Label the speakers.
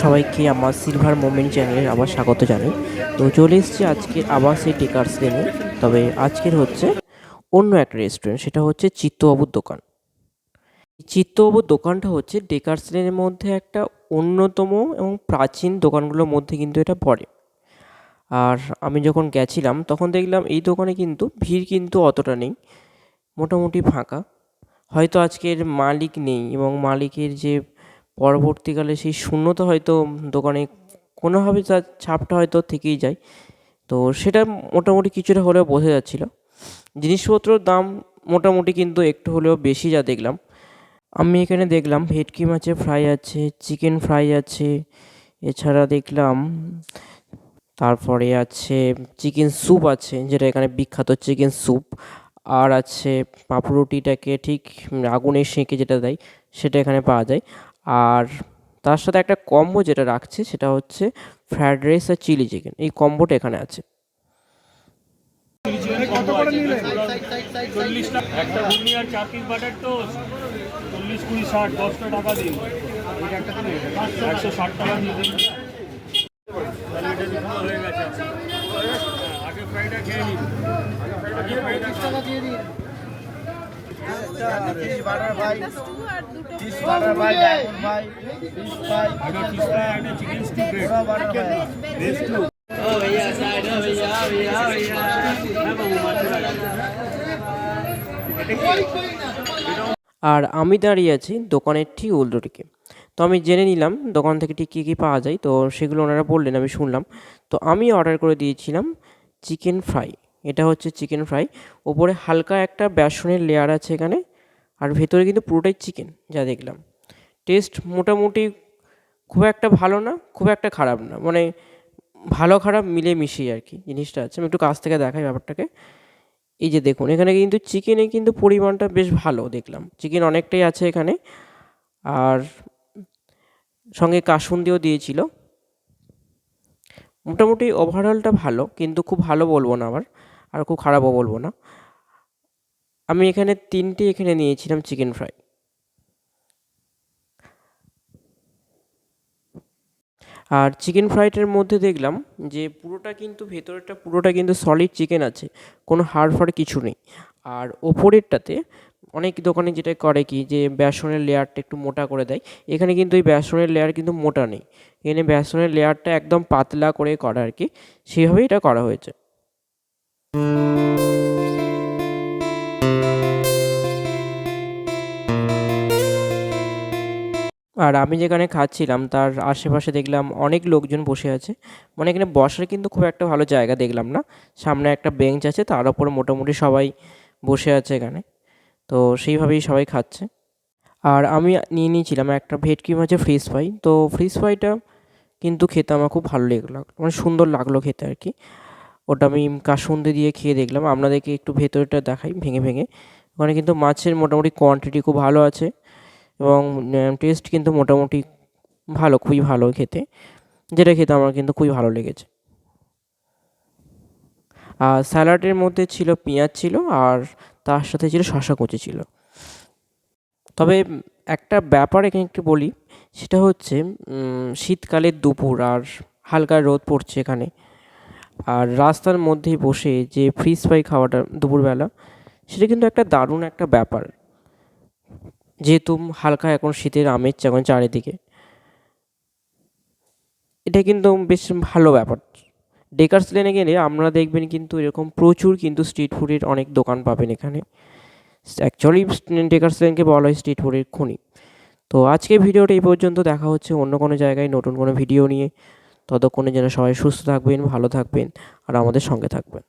Speaker 1: সবাইকে আমার silver moment চ্যানেলে আবার স্বাগত জানাই। তো চলে এসেছি আজকে আবার সেই টেকার্স লেনে তবে আজকের হচ্ছে অন্য একটা রেস্টুরেন্ট সেটা হচ্ছে চিত্তবাবুর দোকান। চিত্তবাবুর দোকানটা হচ্ছে ডেকার্স লেনের মধ্যে একটা অন্যতম এবং প্রাচীন দোকানগুলোর মধ্যে কিন্তু এটা পড়ে। আর আমি যখন গেছিলাম, তখন দেখলাম এই দোকানে কিন্তু ভিড় কিন্তু অতটা নেই, মোটামুটি ফাঁকা। হয়তো আজকের মালিক নেই এবং মালিকের যে পরবর্তীকালে সেই শূন্যতা হয়তো দোকানে কোনোভাবে তার ছাপটা হয়তো থেকেই যায়। তো সেটা মোটামুটি কিছুটা হলেও বোঝা যাচ্ছিল। জিনিসপত্রর দাম মোটামুটি কিন্তু একটু হলেও বেশি যা দেখলাম। আমি এখানে দেখলাম ভেটকি মাছের ফ্রাই আছে, চিকেন ফ্রাই আছে, এছাড়া দেখলাম তারপরে আছে চিকেন স্যুপ আছে, যেটা এখানে বিখ্যাত চিকেন স্যুপ। আর আছে পাঁপড়ুটিটাকে ঠিক আগুনে সেঁকে যেটা দেয়, সেটা এখানে পাওয়া যায়। আর তার সাথে একটা কম্বো যেটা রাখছে সেটা হচ্ছে ফ্রায়েড রাইস আর চিলি চিকেন এই কম্বোটা এখানে আছে।
Speaker 2: বাটার টোস্ট চল্লিশ কুড়ি ষাট, দশটা টাকা দিন।
Speaker 1: আর আমি দাঁড়িয়ে আছি দোকানের ঠিক উল্টো দিকে। তো আমি জেনে নিলাম দোকান থেকে ঠিক কী কী পাওয়া যায়। তো সেগুলো ওনারা বললেন, আমি শুনলাম। তো আমি অর্ডার করে দিয়েছিলাম চিকেন ফ্রাই। এটা হচ্ছে চিকেন ফ্রাই ওপরে হালকা একটা বেসনের লেয়ার আছে এখানে, আর ভেতরে কিন্তু পুরোটাই চিকেন যা দেখলাম। টেস্ট মোটামুটি খুব একটা ভালো না, খুব একটা খারাপ না মানে ভালো খারাপ মিলে মিশিয়ে আর কি জিনিসটা আছে। আমি একটু কাছ থেকে দেখাই ব্যাপারটাকে। এই যে দেখুন, এখানে কিন্তু চিকেনে কিন্তু পরিমাণটা বেশ ভালো দেখলাম। চিকেন অনেকটাই আছে এখানে, আর সঙ্গে কাসুন্দিও দিয়েছিল। মোটামুটি ওভারঅলটা ভালো, কিন্তু খুব ভালো বলব না আবার। আর খুব খারাপও বলব না। আমি এখানে তিনটে এখানে নিয়েছিলাম চিকেন ফ্রাই আর চিকেন ফ্রাইটার মধ্যে দেখলাম যে পুরোটা কিন্তু ভেতরেরটা পুরোটা কিন্তু সলিড চিকেন আছে, কোনো হাড় ফাড় কিছু নেই। আর ওপরেরটাতে অনেক দোকানে যেটা করে কি যে বেসনের লেয়ারটা একটু মোটা করে দেয়, এখানে কিন্তু এই বেসনের লেয়ার কিন্তু মোটা নেই। এখানে বেসনের লেয়ারটা একদম পাতলা করে করা আর কি সেইভাবেই এটা করা হয়েছে। আর আমি যেখানে খাচ্ছিলাম, তার আশেপাশে দেখলাম অনেক লোকজন বসে আছে। মানে এখানে বসার কিন্তু খুব একটা ভালো জায়গা দেখলাম না। সামনে একটা বেঞ্চ আছে, তার ওপর মোটামুটি সবাই বসে আছে এখানে। তো সেইভাবেই সবাই খাচ্ছে। আর আমি নিয়ে নিয়েছিলাম একটা ভেটকি মাছের ফ্রিজ ফ্রাই তো ফ্রিজ ফ্রাইটা কিন্তু খেতে আমার খুব ভালো লাগল। মানে সুন্দর লাগল খেতে আর কি। ওটা আমি কাসুন্দি দিয়ে খেয়ে দেখলাম। আপনাদেরকে একটু ভেতরটা দেখাই, ভেঙে ভেঙে। ওখানে কিন্তু মাছের মোটামুটি কোয়ান্টিটি খুব ভালো আছে এবং টেস্ট কিন্তু মোটামুটি ভালো, খুবই ভালো খেতে। যেটা খেতে আমার কিন্তু খুবই ভালো লেগেছে। আর স্যালাডের মধ্যে ছিল পেঁয়াজ ছিল আর তার সাথে ছিল শশা কুচি ছিল। তবে একটা ব্যাপার এখানে একটু বলি, সেটা হচ্ছে শীতকালের দুপুর আর হালকা রোদ পড়ছে এখানে। আর রাস্তার মধ্যে বসে যে ফ্রিজ ফ্রাই খাওয়াটা দুপুরবেলা, সেটা কিন্তু একটা দারুণ একটা ব্যাপার। যেহেতু হালকা এখন শীতের আমেজ এখন চারিদিকে। এটা কিন্তু বেশ ভালো ব্যাপার। ডেকার্স লেনে গেলে আমরা দেখবেন কিন্তু এরকম প্রচুর কিন্তু স্ট্রিট ফুডের অনেক দোকান পাবেন এখানে। অ্যাকচুয়ালি ডেকার্স লেনকে বলা হয় স্ট্রিট ফুডের খুনি। তো আজকে ভিডিওটা এই পর্যন্ত। দেখা হচ্ছে অন্য কোনো জায়গায় নতুন কোনো ভিডিও নিয়ে। ততক্ষণে যেন সবাই সুস্থ থাকবেন ভালো থাকবেন আর আমাদের সঙ্গে থাকবেন।